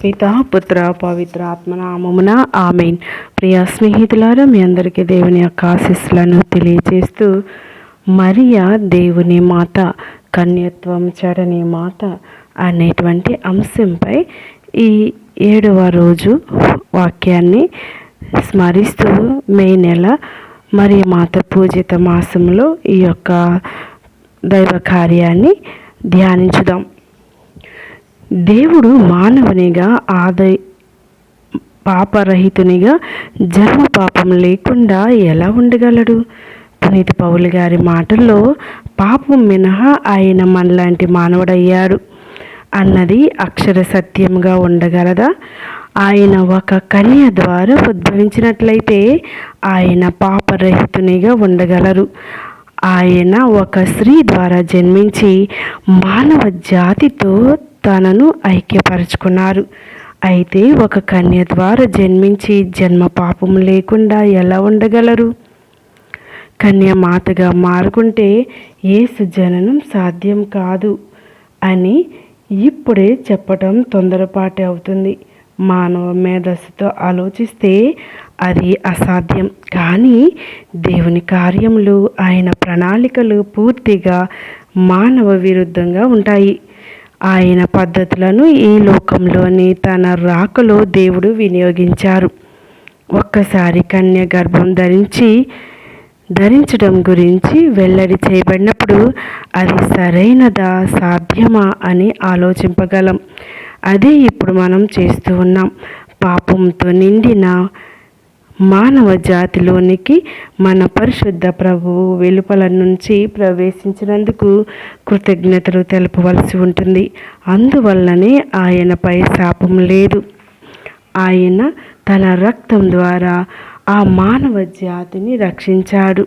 పిత పుత్ర పవిత్ర ఆత్మనామమున ఆమెన్. ప్రియ స్నేహితులారా మీ అందరికీ దేవుని యొక్క ఆశీస్సులను తెలియజేస్తూ మరియా దేవుని మాత కన్యత్వం చరణి మాత అనేటువంటి అంశంపై ఈ ఏడవ రోజు వాక్యాన్ని స్మరిస్తూ మే నెల మరి మాత పూజిత మాసంలో ఈ యొక్క దైవ కార్యాన్ని ధ్యానించుదాం. దేవుడు మానవునిగా ఆదయ పాపరహితునిగా జన్మ పాపం లేకుండా ఎలా ఉండగలడు? పునీతి పౌలు గారి మాటల్లో పాపం మినహా ఆయన మనలాంటి మానవుడయ్యాడు. అన్నది అక్షర సత్యంగా ఉండగలదా? ఆయన ఒక కన్య ద్వారా ఉద్భవించినట్లయితే ఆయన పాపరహితునిగా ఉండగలరు. ఆయన ఒక స్త్రీ ద్వారా జన్మించి మానవ జాతితో తనను ఐక్యపరచుకున్నారు. అయితే ఒక కన్య ద్వారా జన్మించి జన్మ పాపం లేకుండా ఎలా ఉండగలరు? కన్య మాతగా మారుకుంటే ఏసు జననం సాధ్యం కాదు అని ఇప్పుడే చెప్పటం తొందరపాటి అవుతుంది. మానవ మేధస్సుతో ఆలోచిస్తే అది అసాధ్యం. కానీ దేవుని కార్యములు ఆయన ప్రణాళికలు పూర్తిగా మానవ విరుద్ధంగా ఉంటాయి. ఆయన పద్ధతులను ఈ లోకంలోని తన రాకలో దేవుడు వినియోగించారు. ఒక్కసారి కన్య గర్భం ధరించి ధరించడం గురించి వెల్లడి చేయబడినప్పుడు అది సరైనదా సాధ్యమా అని ఆలోచింపగలం. అదే ఇప్పుడు మనం చేస్తూ ఉన్నాం. పాపంతో నిండిన మానవ జాతిలోనికి మన పరిశుద్ధ ప్రభువు వెలుపల నుంచి ప్రవేశించినందుకు కృతజ్ఞతలు తెలపవలసి ఉంటుంది. అందువల్లనే ఆయనపై శాపం లేదు. ఆయన తన రక్తం ద్వారా ఆ మానవ జాతిని రక్షించాడు.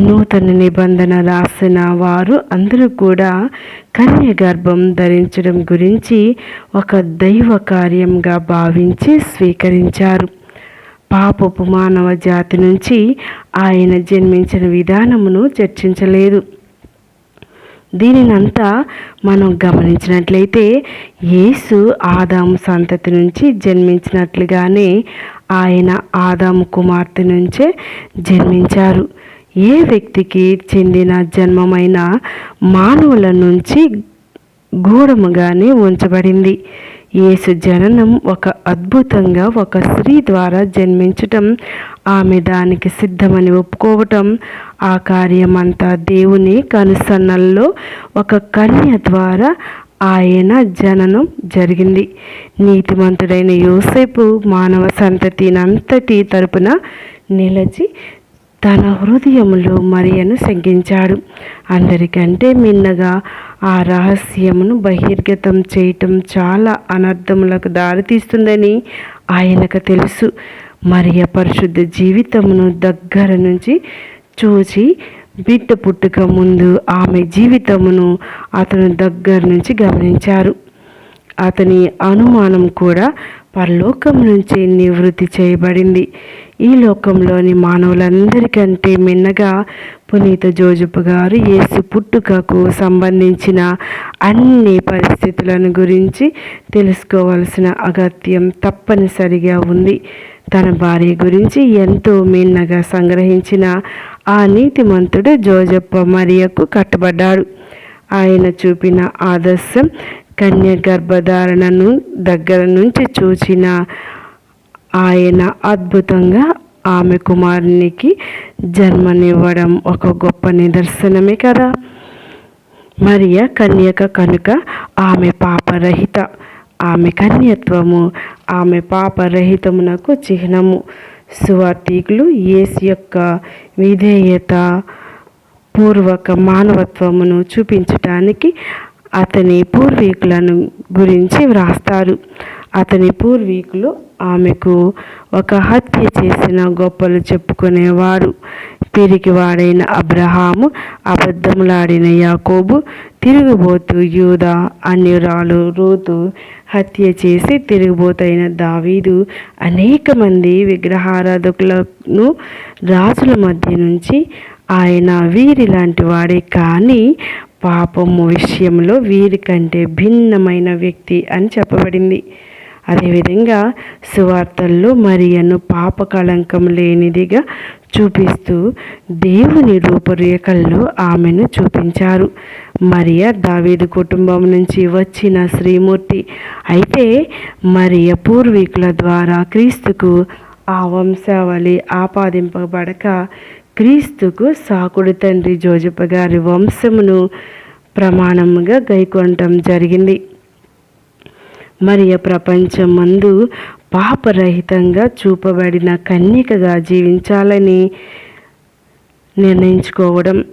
నూతన నిబంధన రాసిన వారు అందరూ కూడా కన్య గర్భం ధరించడం గురించి ఒక దైవ కార్యంగా భావించి స్వీకరించారు. పాపపు మానవ జాతి నుంచి ఆయన జన్మించిన విధానమును చర్చించలేదు. దీనినంతా మనం గమనించినట్లయితే యేసు ఆదాము సంతతి నుంచి జన్మించినట్లుగానే ఆయన ఆదాము కుమార్తె నుంచే జన్మించారు. ఏ వ్యక్తికి చెందిన జన్మమైన మానవుల నుంచి గూఢముగానే ఉంచబడింది. యేసు జననం ఒక అద్భుతంగా ఒక స్త్రీ ద్వారా జన్మించటం ఆమె దానికి సిద్ధమని ఒప్పుకోవటం ఆ కార్యమంతా దేవుని కనుసన్నల్లో ఒక కన్య ద్వారా ఆయన జననం జరిగింది. నీతిమంతుడైన యోసేపు మానవ సంతతినంతటి తరపున నిలిచి తన హృదయంలో మరియను శంకించాడు. అందరికంటే మిన్నగా ఆ రహస్యమును బహిర్గతం చేయటం చాలా అనర్థములకు దారితీస్తుందని ఆయనకు తెలుసు. మరియ పరిశుద్ధ జీవితమును దగ్గర నుంచి చూచి బిడ్డ పుట్టుక ముందు ఆమె జీవితమును అతను దగ్గర నుంచి గమనించారు. అతని అనుమానం కూడా పరలోకం నుంచి నివృత్తి చేయబడింది. ఈ లోకంలోని మానవులందరికంటే మిన్నగా పునీత జోజపు గారు యేసు పుట్టుకకు సంబంధించిన అన్ని పరిస్థితులను గురించి తెలుసుకోవాల్సిన అగత్యం తప్పనిసరిగా ఉంది. తన భార్య గురించి ఎంతో మిన్నగా సంగ్రహించిన ఆ నీతిమంతుడు జోజప్ప మరియకు కట్టబడ్డాడు. ఆయన చూపిన ఆదర్శం కన్య గర్భధారణను దగ్గర నుంచి చూచిన ఆయన అద్భుతంగా ఆమె కుమారునికి జన్మనివ్వడం ఒక గొప్ప నిదర్శనమే కదా. మరియ కన్యక కనుక ఆమె పాపరహిత ఆమె కన్యత్వము ఆమె పాపరహితమునకు చిహ్నము. సువార్థికులు యేసు యొక్క విధేయత పూర్వక మానవత్వమును చూపించటానికి అతని పూర్వీకులను గురించి వ్రాస్తారు. అతని పూర్వీకులు ఆమెకు ఒక హత్య చేసిన గొప్పలు చెప్పుకునేవారు. పిరికివాడైన అబ్రహాము అబద్ధములాడిన యాకోబు తిరుగుబోతు యూద అన్యురాలు రూతు హత్య చేసి తిరుగుబోతైన దావీదు అనేక మంది విగ్రహారాధకులను రాజుల మధ్య నుంచి ఆయన వీరి లాంటి వాడే కానీ పాపము విషయంలో వీరికంటే భిన్నమైన వ్యక్తి అని చెప్పబడింది. అదేవిధంగా సువార్తల్లో మరియను పాప కళంకం లేనిదిగా చూపిస్తూ దేవుని రూపురేఖల్లో ఆమెను చూపించారు. మరియ దావీదు కుటుంబం నుంచి వచ్చిన శ్రీమూర్తి అయితే మరియ పూర్వీకుల ద్వారా క్రీస్తుకు ఆ వంశావళి ఆపాదింపబడక క్రీస్తుకు సాకుడు తండ్రి జోజప్ప గారి వంశమును ప్రమాణముగా గైకొనటం జరిగింది. మరియ ప్రపంచం మందు పాపరహితంగా చూపబడిన కన్యకగా జీవించాలని నిర్ణయించుకోవడం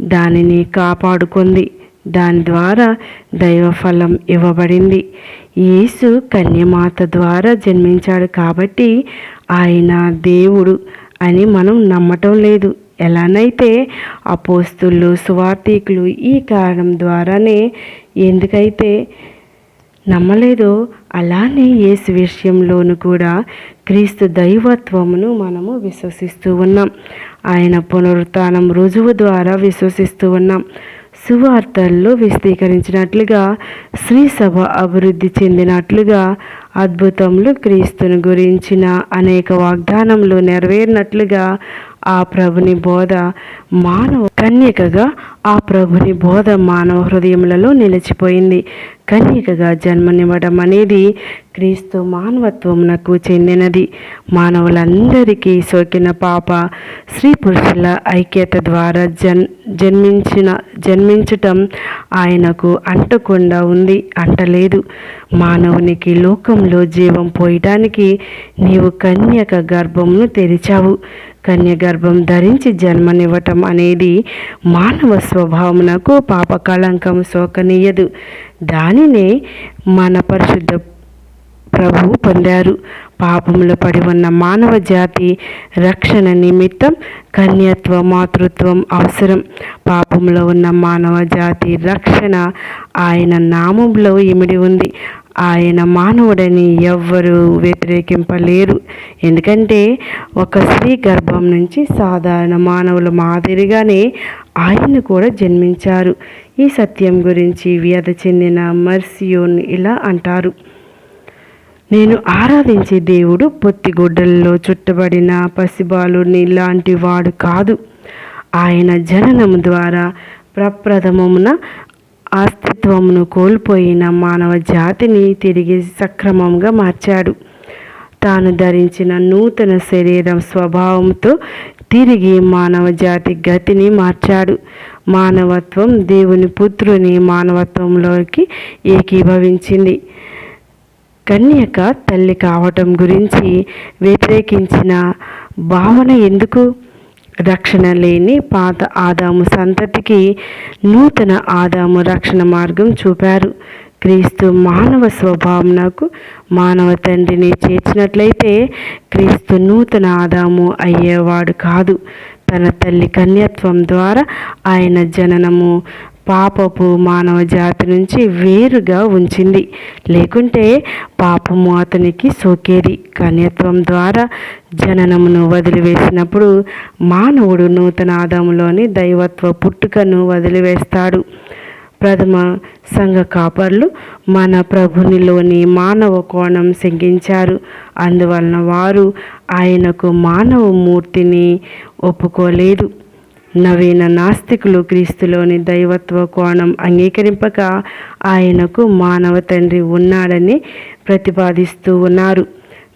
దానిని కాపాడుకుంది. దాని ద్వారా దైవఫలం ఇవ్వబడింది. యేసు కన్యమాత ద్వారా జన్మించాడు కాబట్టి ఆయన దేవుడు అని మనం నమ్మటం లేదు. ఎలానైతే అపోస్తులు సువార్థికులు ఈ కారణం ద్వారానే ఎందుకైతే నమ్మలేదో. అలానే యేసు విషయంలోనూ కూడా క్రీస్తు దైవత్వమును మనము విశ్వసిస్తూ ఉన్నాం. ఆయన పునరుత్నం రుజువు ద్వారా విశ్వసిస్తూ ఉన్నాం. సువార్తల్లో విస్తీకరించినట్లుగా శ్రీ సభ అభివృద్ధి చెందినట్లుగా అద్భుతంలో క్రీస్తుని గురించిన అనేక వాగ్దానములు నెరవేరినట్లుగా ఆ ప్రభుని బోధ మానవ కన్యకగా ఆ ప్రభుని బోధ మానవ హృదయములలో నిలిచిపోయింది. కన్యకగా జన్మనివ్వడం అనేది క్రీస్తు మానవత్వమునకు చెందినది. మానవులందరికీ సోకిన పాప స్త్రీ పురుషుల ఐక్యత ద్వారా జన్ జన్మించిన జన్మించటం ఆయనకు అంటకుండా ఉంది అంటలేదు. మానవునికి లోకంలో జీవం పోయటానికి నీవు కన్యక గర్భమును తెరిచావు. కన్యగర్భం ధరించి జన్మనివ్వటం అనేది మానవ స్వభావమునకు పాప కళంకం సోకనీయదు దానినే మన పరిశుద్ధ ప్రభువు పొందారు. పాపములో పడి ఉన్న మానవ జాతి రక్షణ నిమిత్తం కన్యత్వ మాతృత్వం అవసరం. పాపంలో ఉన్న మానవ జాతి రక్షణ ఆయన నామంలో ఇమిడి ఉంది. ఆయన మానవుడని ఎవ్వరూ వ్యతిరేకింపలేరు. ఎందుకంటే ఒక స్త్రీ గర్భం నుంచి సాధారణ మానవుల మాదిరిగానే ఆయన కూడా జన్మించారు. ఈ సత్యం గురించి వ్యధ చెందిన మర్సియోన్ ఇలా అంటారు. నేను ఆరాధించే దేవుడు పొత్తిగుడ్డల్లో చుట్టబడిన పసిబాలుని లాంటి వాడు కాదు. ఆయన జననం ద్వారా ప్రప్రథమమున అస్తిత్వమును కోల్పోయిన మానవ జాతిని తిరిగి సక్రమంగా మార్చాడు. తాను ధరించిన నూతన శరీరం స్వభావంతో తిరిగి మానవ జాతి గతిని మార్చాడు. మానవత్వం దేవుని పుత్రుని మానవత్వంలోకి ఏకీభవించింది. కన్యక తల్లి కావటం గురించి వ్యతిరేకించిన భావన ఎందుకు? రక్షణ లేని పాత ఆదాము సంతతికి నూతన ఆదాము రక్షణ మార్గం చూపారు. క్రీస్తు మానవ స్వభావంకు మానవ తండ్రిని చేర్చినట్లయితే క్రీస్తు నూతన ఆదాము అయ్యేవాడు కాదు. తన తల్లి కన్యత్వం ద్వారా ఆయన జననము పాపపు మానవ జాతి నుంచి వేరుగా ఉంచింది. లేకుంటే పాపము అతనికి సోకేది. కన్యత్వం ద్వారా జననమును వదిలివేసినప్పుడు మానవుడు నూతన ఆదాములోని దైవత్వ పుట్టుకను వదిలివేస్తాడు. ప్రథమ సంఘ కాపర్లు మన ప్రభునిలోని మానవ కోణం శంకించారు. అందువలన వారు ఆయనకు మానవ మూర్తిని ఒప్పుకోలేదు. నవీన నాస్తికులు క్రీస్తులోని దైవత్వ కోణం అంగీకరింపక ఆయనకు మానవ తండ్రి ఉన్నాడని ప్రతిపాదిస్తూ ఉన్నారు.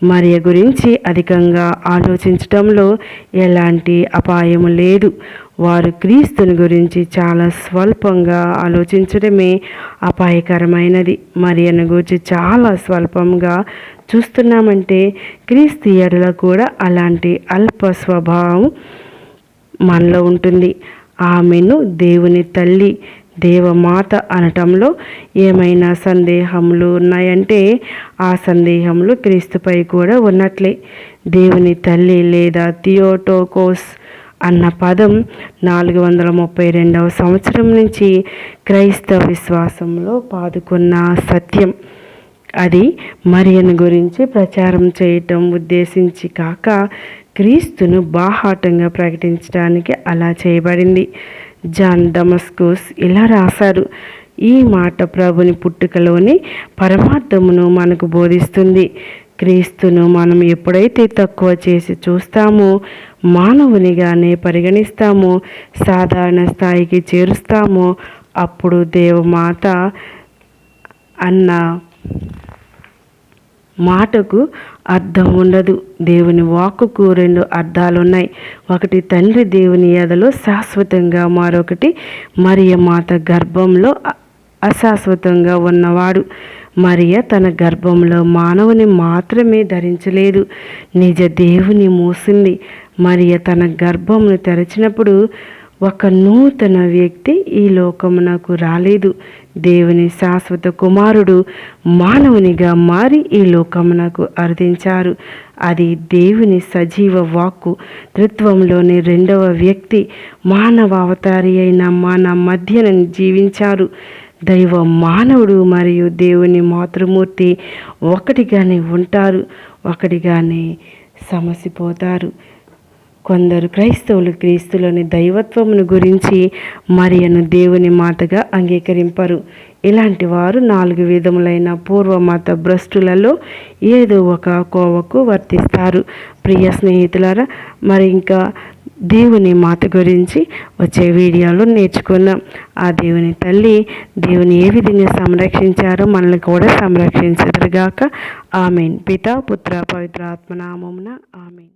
మరియ గురించి అధికంగా ఆలోచించటంలో ఎలాంటి అపాయము లేదు. వారు క్రీస్తుని గురించి చాలా స్వల్పంగా ఆలోచించడమే అపాయకరమైనది. మరియను గురించి చాలా స్వల్పంగా చూస్తున్నామంటే క్రీస్తు ఎడల కూడా అలాంటి అల్ప స్వభావం మనలో ఉంటుంది. ఆమెను దేవుని తల్లి దేవమాత అనటంలో ఏమైనా సందేహములు ఉన్నాయంటే ఆ సందేహములు క్రీస్తుపై కూడా ఉన్నట్లే. దేవుని తల్లి లేదా థియోటోకోస్ అన్న పదం నాలుగు వందల ముప్పై రెండవ సంవత్సరం నుంచి క్రైస్తవ విశ్వాసంలో పాదుకున్న సత్యం. అది మరియను గురించి ప్రచారం చేయటం ఉద్దేశించి కాక క్రీస్తును బాహాటంగా ప్రకటించడానికి అలా చేయబడింది. జాన్ డమస్కోస్ ఇలా రాశారు ఈ మాట ప్రభుని పుట్టుకలోని పరమార్థమును మనకు బోధిస్తుంది. క్రీస్తును మనం ఎప్పుడైతే తక్కువ చేసి చూస్తామో మానవునిగానే పరిగణిస్తామో సాధారణ స్థాయికి చేరుస్తామో అప్పుడు దేవమాత అన్న మాటకు అర్థం ఉండదు దేవుని వాక్కుకు రెండు అర్థాలు ఉన్నాయి ఒకటి తండ్రి దేవుని ఎదలో శాశ్వతంగా మరొకటి మరియ మాత గర్భంలో అశాశ్వతంగా ఉన్నవాడు. మరియ తన గర్భంలో మానవుని మాత్రమే ధరించలేదు. నిజ దేవుని మూసింది. మరియ తన గర్భంను తెరచినప్పుడు ఒక నూతన వ్యక్తి ఈ లోకమునకు రాలేదు. దేవుని శాశ్వత కుమారుడు మానవునిగా మారి ఈ లోకమునకు అర్థించారు అది దేవుని సజీవ వాక్కు. త్రిత్వంలోని రెండవ వ్యక్తి మానవ అవతారి అయిన మన మధ్యన జీవించారు. దైవ మానవుడు మరియు దేవుని మాతృమూర్తి ఒకటిగానే ఉంటారు ఒకటిగానే సమసిపోతారు. కొందరు క్రైస్తవులు క్రీస్తులోని దైవత్వమును గురించి మరియను దేవుని మాతగా అంగీకరింపరు. ఇలాంటి వారు నాలుగు విధములైన పూర్వమత భ్రష్టులలో ఏదో ఒక కోవకు వర్తిస్తారు. ప్రియ స్నేహితులారా మరి ఇంకా దేవుని మాత గురించి వచ్చే వీడియోలో నేర్చుకున్నాం. ఆ దేవుని తల్లి దేవుని ఏ విధంగా సంరక్షించారో మనల్ని కూడా సంరక్షించదురుగాక. ఆమెన్. పిత పుత్ర పవిత్ర ఆత్మనామమున ఆమెన్.